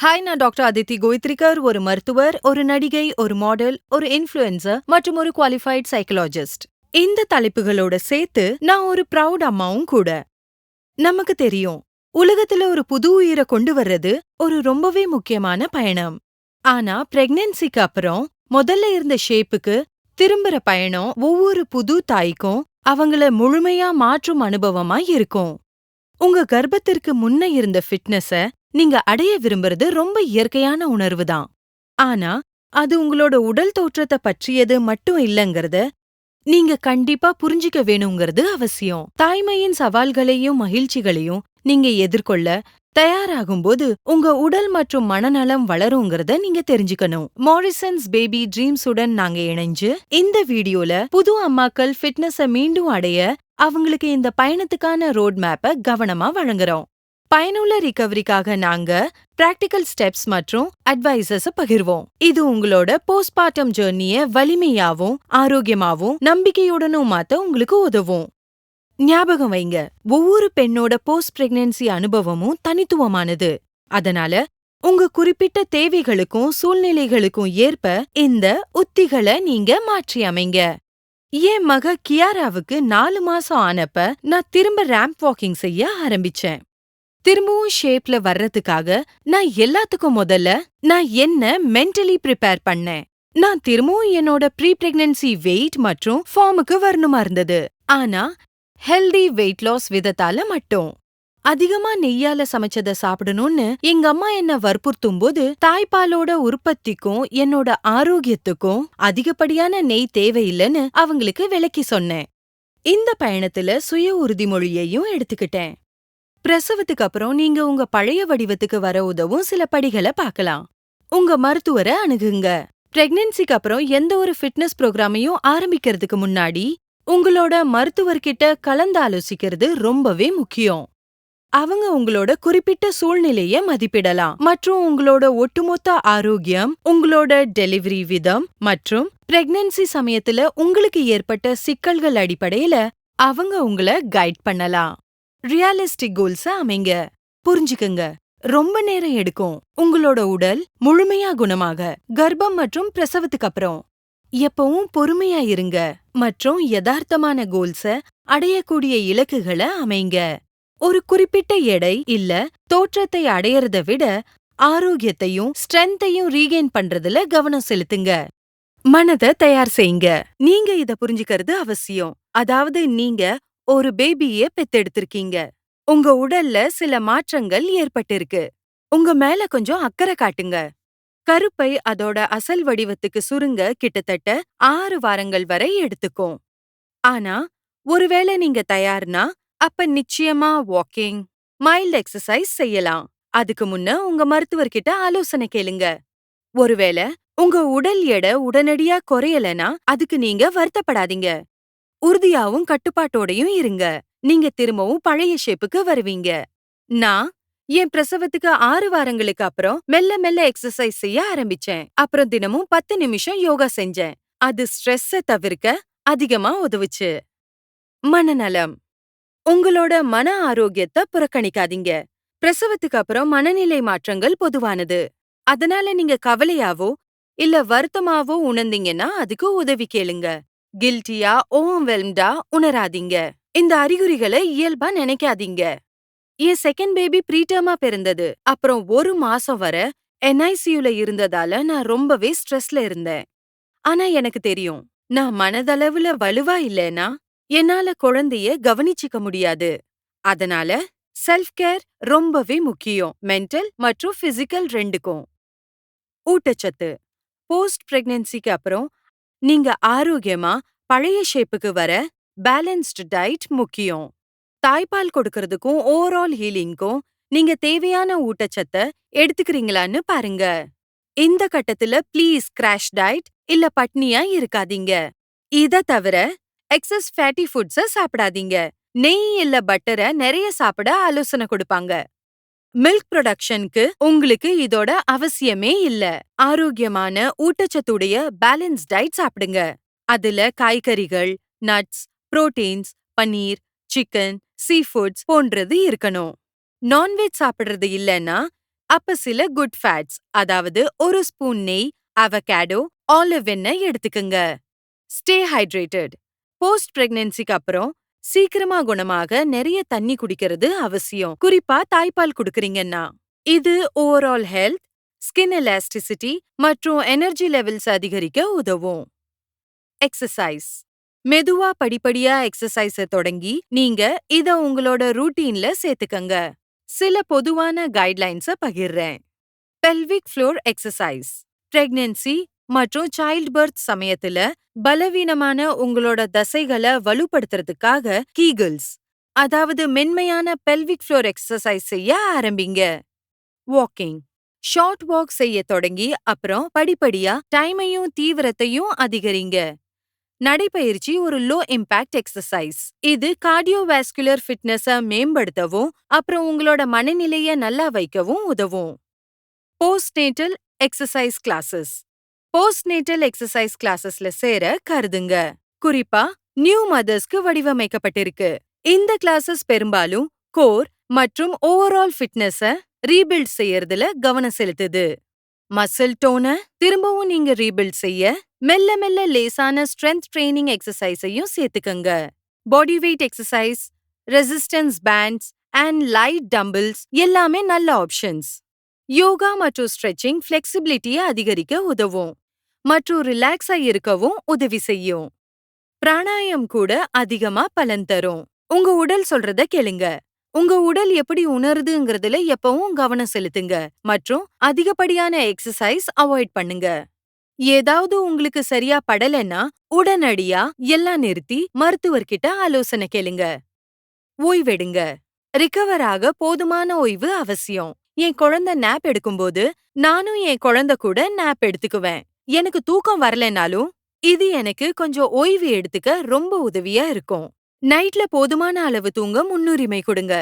Hi நான் doctor Aditi கோயத்ரிகர் ஒரு மருத்துவர் ஒரு நடிகை ஒரு மாடல் ஒரு இன்ஃப்ளூயன்சர் மற்றும் ஒரு குவாலிஃபைட் சைக்கலாஜிஸ்ட் இந்த தலைப்புகளோட சேர்த்து நான் ஒரு ப்ரௌட் அம்மாவும் கூட. நமக்கு தெரியும் உலகத்துல ஒரு புது உயிரை கொண்டு வர்றது ஒரு ரொம்பவே முக்கியமான பயணம். ஆனா பிரெக்னன்சிக்கு அப்புறம் முதல்ல இருந்த ஷேப்புக்கு திரும்புற பயணம் ஒவ்வொரு புது தாய்க்கும் அவங்கள முழுமையா மாற்றும் அனுபவமா இருக்கும். உங்க கர்ப்பத்திற்கு முன்ன இருந்த ஃபிட்னஸ நீங்க அடைய விரும்புறது ரொம்ப இயற்கையான உணர்வு தான் ஆனா அது உங்களோட உடல் தோற்றத்தை பற்றியது மட்டும் இல்லங்கறத நீங்க கண்டிப்பா புரிஞ்சிக்க வேணுங்கிறது அவசியம். தாய்மையின் சவால்களையும் மகிழ்ச்சிகளையும் நீங்க எதிர்கொள்ள தயாராகும்போது உங்க உடல் மற்றும் மனநலம் வளருங்கிறத நீங்க தெரிஞ்சுக்கணும். மாரிசன்ஸ் பேபி ட்ரீம்ஸுடன் நாங்க இணைஞ்சு இந்த வீடியோல புது அம்மாக்கள் ஃபிட்னஸ மீண்டும் அடைய அவங்களுக்கு இந்த பயணத்துக்கான ரோட் மேப்ப கவனமா வழங்குறோம். பயனுள்ள ரிகவரிக்காக நாங்க பிராக்டிக்கல் ஸ்டெப்ஸ் மற்றும் அட்வைசஸ் பகிர்வோம். இது உங்களோட போஸ்ட்மார்ட்டம் ஜேர்னிய வலிமையாவும் ஆரோக்கியமாவும் நம்பிக்கையுடனும் மாத்த உங்களுக்கு உதவும். ஞாபகம் வைங்க ஒவ்வொரு பெண்ணோட போஸ்ட் பிரெக்னன்சி அனுபவமும் தனித்துவமானது. அதனால உங்க குறிப்பிட்ட தேவைகளுக்கும் சூழ்நிலைகளுக்கும் ஏற்ப இந்த உத்திகளை நீங்க மாற்றி அமைங்க. என் மக கியாராவுக்கு நாலு மாசம் ஆனப்ப நான் திரும்ப ரேம்ப் வாக்கிங் செய்ய ஆரம்பிச்சேன். திரும்பவும் ஷேப்ல வர்றதுக்காக நான் எல்லாத்துக்கும் முதல்ல நான் என்ன மென்டலி ப்ரிப்பேர் பண்ணேன்? நான் திரும்பவும் என்னோட ப்ரீ பிரெக்னன்சி வெயிட் மற்றும் ஃபார்முக்கு வரணுமா இருந்தது. ஆனா ஹெல்தி வெயிட் லாஸ் விதத்தால மட்டும். அதிகமா நெய்யால சமைச்சத சாப்பிடணும்னு எங்க அம்மா என்ன வற்புறுத்தும் போது தாய்ப்பாலோட உற்பத்திக்கும் என்னோட ஆரோக்கியத்துக்கும் அதிகப்படியான நெய் தேவையில்லைன்னு அவங்களுக்கு விளக்கி சொன்னேன். இந்த பயணத்துல சுய உறுதிமொழியையும் எடுத்துக்கிட்டேன். பிரசவத்துக்கு அப்புறம் நீங்க உங்க பழைய வடிவத்துக்கு வர உதவும் சில படிகளை பார்க்கலாம். உங்க மருத்துவரை அணுகுங்க. பிரெக்னன்சிக்கு அப்புறம் எந்த ஒரு ஃபிட்னஸ் ப்ரோக்ராமையும் ஆரம்பிக்கிறதுக்கு முன்னாடி உங்களோட மருத்துவர்கிட்ட கலந்தாலோசிக்கிறது ரொம்பவே முக்கியம். அவங்க உங்களோட குறிப்பிட்ட சூழ்நிலைய மதிப்பிடலாம். மற்றும் உங்களோட ஒட்டுமொத்த ஆரோக்கியம் உங்களோட டெலிவரி விதம் மற்றும் பிரெக்னன்சி சமயத்துல உங்களுக்கு ஏற்பட்ட சிக்கல்கள் அடிப்படையில அவங்க உங்கள கைட் பண்ணலாம். ரியாலிஸ்டிக் கோல்ஸ அமைங்க. புரிஞ்சுக்கங்க. ரொம்ப நேரம் எடுக்கும். உங்களோட உடல் முழுமையா குணமாக கர்ப்பம் மற்றும் பிரசவத்துக்கு அப்புறம். எப்பவும் பொறுமையா இருங்க. மற்றும் யதார்த்தமான கோல்ஸ அடையக்கூடிய இலக்குகளை அமைங்க. ஒரு குறிப்பிட்ட எடை இல்ல தோற்றத்தை அடையறத விட ஆரோக்கியத்தையும் ஸ்ட்ரென்த்தையும் ரீகெயின் பண்றதுல கவனம் செலுத்துங்க. மனத தயார் செய்யுங்க. நீங்க இத புரிஞ்சுக்கிறது அவசியம். அதாவது நீங்க ஒரு பேபிய பெத்தெடுத்திருக்கீங்க. உங்க உடல்ல சில மாற்றங்கள் ஏற்பட்டிருக்கு. உங்க மேல கொஞ்சம் அக்கறை காட்டுங்க. கருப்பை அதோட அசல் வடிவத்துக்கு சுருங்க கிட்டத்தட்ட ஆறு வாரங்கள் வரை எடுத்துக்கும். ஆனா ஒருவேளை நீங்க தயார்னா அப்ப நிச்சயமா வாக்கிங் மைல்ட் எக்ஸசைஸ் செய்யலாம். அதுக்கு முன்ன உங்க மருத்துவர்கிட்ட ஆலோசனை கேளுங்க. ஒருவேளை உங்க உடல் எடை உடனடியா குறையலனா அதுக்கு நீங்க வருத்தப்படாதீங்க. உறுதியாவும் கட்டுப்பாட்டோடையும் இருங்க. நீங்க திரும்பவும் பழைய ஷேப்புக்கு வருவீங்க. நான் என் பிரசவத்துக்கு ஆறு வாரங்களுக்கு அப்புறம் மெல்ல மெல்ல எக்ஸசைஸ் செய்ய ஆரம்பிச்சேன். அப்புறம் தினமும் பத்து நிமிஷம் யோகா செஞ்சேன். அது ஸ்ட்ரெஸ்ஸ தவிர்க்க அதிகமா உதவுச்சு. மனநலம். உங்களோட மன ஆரோக்கியத்தை புறக்கணிக்காதீங்க. பிரசவத்துக்கு அப்புறம் மனநிலை மாற்றங்கள் பொதுவானது. அதனால நீங்க கவலையாவோ இல்ல வருத்தமாவோ உணர்ந்தீங்கன்னா அதுக்கு உதவி கேளுங்க. கில்ட்டியா ஓவர்வெல்ம்டா உணராதீங்க. இந்த அறிகுறிகளை இயல்பா நினைக்காதீங்க. என் செகண்ட் பேபி ப்ரீட்டர்மா பிறந்தது. அப்புறம் ஒரு மாசம் வர என்ஐசியூல இருந்ததால நான் ரொம்பவே ஸ்ட்ரெஸ்ல இருந்தேன். ஆனா எனக்கு தெரியும் நான் மனதளவுல வலுவா இல்லைனா என்னால குழந்தைய கவனிச்சுக்க முடியாது. அதனால செல்ஃப் கேர் ரொம்பவே முக்கியம். மென்டல் மற்றும் பிசிக்கல் ரெண்டுக்கும். ஊட்டச்சத்து. போஸ்ட் பிரெக்னன்சிக்கு அப்புறம் நீங்க ஆரோக்கியமா பழைய ஷேப்புக்கு வர பேலன்ஸ்டு டயட் முக்கியம். தாய்ப்பால் கொடுக்கறதுக்கும் ஓவரால் ஹீலிங்க்கும் நீங்க தேவையான ஊட்டச்சத்தை எடுத்துக்கிறீங்களான்னு பாருங்க. இந்த கட்டத்துல ப்ளீஸ் கிராஷ் டயட் இல்ல பட்னியா இருக்காதீங்க. இத தவிர எக்ஸஸ் ஃபேட்டி ஃபுட்ஸ சாப்பிடாதீங்க. நெய் இல்ல பட்டரை நிறைய சாப்பிட ஆலோசனை கொடுப்பாங்க. மில்க் ப்ரொடக்ஷனுக்கு உங்களுக்கு இதோட அவசியமே இல்ல. ஆரோக்கியமான ஊட்டச்சத்துடைய பேலன்ஸ் டயட் சாப்பிடுங்க. அதுல காய்கறிகள் nuts proteins paneer chicken sea foods போன்றது இருக்கணும். நான்வெஜ் சாப்பிடுறது இல்லைன்னா அப்ப சில குட் ஃபேட்ஸ் அதாவது ஒரு ஸ்பூன் நெய் அவகேடோ ஆலிவ் எண்ணெய் எடுத்துக்கங்க. Stay hydrated. போஸ்ட் பிரெக்னன்சிக்கு அப்புறம் சீக்கிரமா குணமாக நிறைய தண்ணி குடிக்கிறது அவசியம். குறிப்பா தாய்ப்பால் குடுக்கறீங்கன்னா. இது ஓவரால் ஹெல்த் ஸ்கின் எலாஸ்டிசிட்டி மற்றும் எனர்ஜி லெவல்ஸ் அதிகரிக்க உதவும். எக்ஸசைஸ் மெதுவா படிப்படியா எக்ஸசைஸ தொடங்கி நீங்க இத உங்களோட ரூட்டீன்ல சேர்த்துக்கங்க. சில பொதுவான கைட்லைன்ஸ பகிர்றேன். பெல்விக் ஃப்ளோர் எக்ஸசைஸ் பிரெக்னன்சி மற்றும் சைல்ட் பர்த் சமயத்துல பலவீனமான உங்களோட தசைகளை வலுப்படுத்துறதுக்காக கீகிள்ஸ் அதாவது மென்மையான பெல்விக் ஃப்ளோர் எக்ஸசைஸ் செய்ய ஆரம்பிங்க. வாக்கிங் ஷார்ட் வாக் செய்ய தொடங்கி அப்புறம் படிப்படியா டைமையும் தீவிரத்தையும் அதிகரிங்க. நடைப்பயிற்சி ஒரு லோ இம்பாக்ட் எக்ஸசைஸ் இது கார்டியோவாஸ்குலர் ஃபிட்னஸ மேம்படுத்தவும் அப்புறம் உங்களோட மனநிலைய நல்லா வைக்கவும் உதவும். Postnatal exercise classes postnatal exercise கிளாஸஸ்ல சேர கருதுங்க. குறிப்பா நியூ மதர்ஸ்க்கு வடிவமைக்கப்பட்டிருக்கு. இந்த கிளாஸஸ் பெரும்பாலும் கோர் மற்றும் ஓவரால் ஃபிட்னஸ ரீபில்ட் செய்யறதுல கவனம் செலுத்துது. மசில் டோன திரும்பவும் நீங்க ரீபில்ட் செய்ய மெல்ல மெல்ல லேசான ஸ்ட்ரென்த் ட்ரைனிங் எக்ஸசைஸையும் சேர்த்துக்கங்க. Body weight exercise resistance bands and light dumbbells எல்லாமே நல்ல ஆப்ஷன்ஸ் யோகா மற்றும் ஸ்ட்ரெச்சிங் ஃபிளெக்சிபிலிட்டியை அதிகரிக்க உதவும். மற்றும் ரிலாக்ஸா இருக்கவும் உதவி செய்யும். பிராணாயம் கூட அதிகமா பலன் தரும். உங்க உடல் சொல்றத கேளுங்க. உங்க உடல் எப்படி உணருதுங்கிறதுல எப்பவும் கவனம் செலுத்துங்க. மற்றும் அதிகப்படியான எக்ஸசைஸ் அவாய்ட் பண்ணுங்க. ஏதாவது உங்களுக்கு சரியா படலைன்னா உடனடியா எல்லாம் நிறுத்தி மருத்துவர்கிட்ட ஆலோசனை கேளுங்க. ஓய்வெடுங்க. ரிகவர் ஆக போதுமான ஓய்வு அவசியம். என் குழந்தை நேப் எடுக்கும்போது நானும் என் குழந்தை கூட நேப் எடுத்துக்குவேன். எனக்கு தூக்கம் வரலைனாலும் இது எனக்கு கொஞ்சம் ஓய்வு எடுத்துக்க ரொம்ப உதவியா இருக்கும். நைட்ல போதுமான அளவு தூங்க முன்னுரிமை கொடுங்க.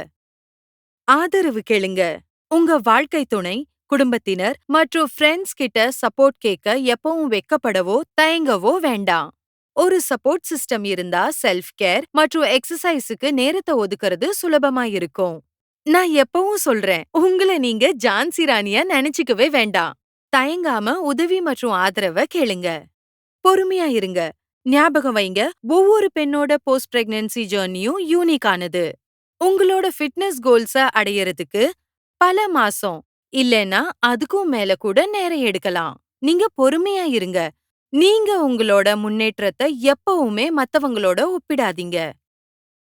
ஆதரவு கேளுங்க. உங்க வாழ்க்கை துணை குடும்பத்தினர் மற்றும் ஃப்ரெண்ட்ஸ் கிட்ட சப்போர்ட் கேட்க எப்பவும் வெக்கப்படவோ தயங்கவோ வேண்டாம். ஒரு சப்போர்ட் சிஸ்டம் இருந்தா செல்ஃப் கேர் மற்றும் எக்ஸசைஸுக்கு நேரத்தை ஒதுக்குறது சுலபமா இருக்கும். நான் எப்பவும் சொல்றேன் உங்களை நீங்க ஜான்சி ராணியா நினைச்சுக்கவே வேண்டாம். தயங்காம உதவி மற்றும் ஆதரவை கேளுங்க. பொறுமையா இருங்க. ஞாபகம் வைங்க ஒவ்வொரு பெண்ணோட போஸ்ட் பிரெக்னன்சி ஜேர்னியும் யூனிக்கானது உங்களோட ஃபிட்னஸ் கோல்ஸ அடையறதுக்கு பல மாசம் இல்லைன்னா அதுக்கும் மேல கூட நேரம் எடுக்கலாம். நீங்க பொறுமையா இருங்க. நீங்க உங்களோட முன்னேற்றத்தை எப்பவுமே மத்தவங்களோட ஒப்பிடாதீங்க.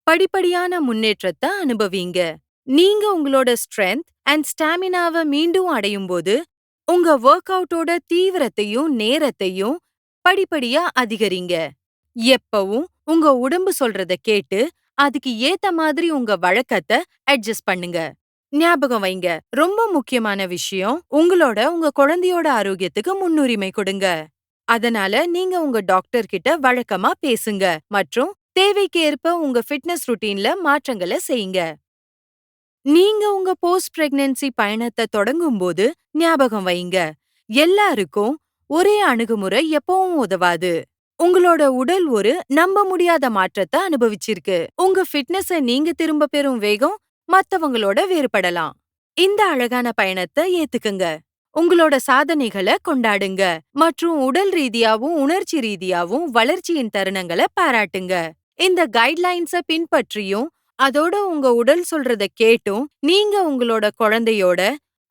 படிப்படியான முன்னேற்றத்தை அனுபவிங்க. நீங்க உங்களோட ஸ்ட்ரென்த் அண்ட் ஸ்டாமினாவை மீண்டும் அடையும் போது உங்க ஒர்க் அவுட்டோட தீவிரத்தையும் நேரத்தையும் படிப்படியா அதிகரிங்க. எப்பவும் உங்க உடம்பு சொல்றத கேட்டு அதுக்கு ஏத்த மாதிரி உங்க வழக்கத்தை அட்ஜஸ்ட் பண்ணுங்க. ஞாபகம் வைங்க ரொம்ப முக்கியமான விஷயம் உங்களோட உங்க குழந்தையோட ஆரோக்கியத்துக்கு முன்னுரிமை கொடுங்க. அதனால நீங்க உங்க டாக்டர் கிட்ட வழக்கமா பேசுங்க மற்றும் தேவைக்கேற்ப உங்க ஃபிட்னஸ் ருட்டீன்ல மாற்றங்களை செய்யுங்க. நீங்க உங்க போஸ்ட் பிரெக்னன்சி பயணத்தை தொடங்கும் போது ஞாபகம் வைங்க. எல்லாருக்கும் ஒரே அணுகுமுறை எப்பவும் உதவாது. உங்களோட உடல் ஒரு நம்ப முடியாத மாற்றத்தை அனுபவிச்சிருக்கு. உங்க ஃபிட்னஸ நீங்க திரும்ப பெறும் வேகம் மத்தவங்களோட வேறுபடலாம். இந்த அழகான பயணத்தை ஏத்துக்குங்க. உங்களோட சாதனைகளை கொண்டாடுங்க. மற்றும் உடல் ரீதியாவும் உணர்ச்சி ரீதியாவும் வளர்ச்சியின் தருணங்களை பாராட்டுங்க. இந்த கைட்லைன்ஸ பின்பற்றியும் அதோட உங்க உடல் சொல்றத கேட்டும். நீங்க உங்களோட குழந்தையோட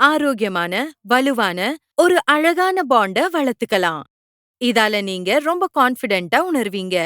ஆரோக்கியமான வலுவான ஒரு அழகான பாண்ட வளர்த்துக்கலாம். இதால நீங்க ரொம்ப கான்ஃபிடென்ட்டா உணர்வீங்க.